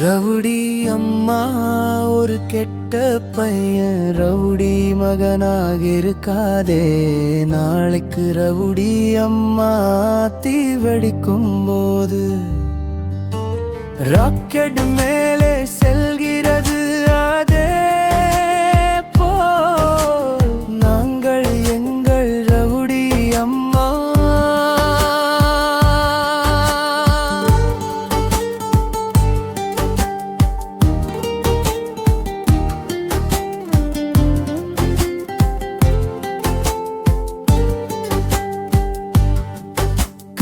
Rowdy அம்மா ஒரு கெட்ட பையன். ரவுடி மகனாக இருக்காதே. நாளைக்கு ரவுடி அம்மா தீவடிக்கும் போது. ராக்கெட் மேலே செல்கிறது.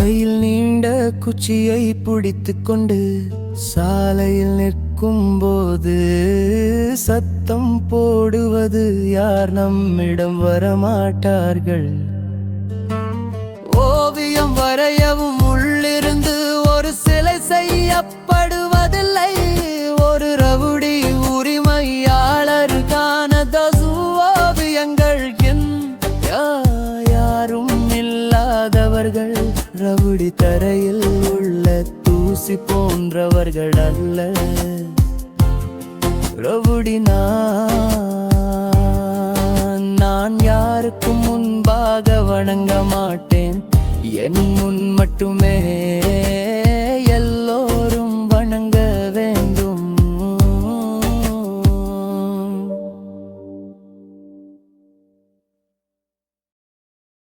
கையில் நீண்ட குச்சியை பிடித்து கொண்டு சாலையில் நிற்கும் போது சத்தம் போடுவது யார் நம்மிடம் வரமாட்டார்கள்? ஓவியம் வரையவும் உள்ளிருந்து ஒரு சிலை செய்யப்படுவதில்லை. ஒரு ரவுடி உரிமையாளருக்கான தசு ஓவியங்கள் என் யாரும் இல்லாதவர்கள். ரவுடி தரையில் உள்ள தூசி போன்றவர்கள் அல்ல. ரவுடி நான் யாருக்கும் முன்பாக வணங்க மாட்டேன். என் முன் மட்டுமே.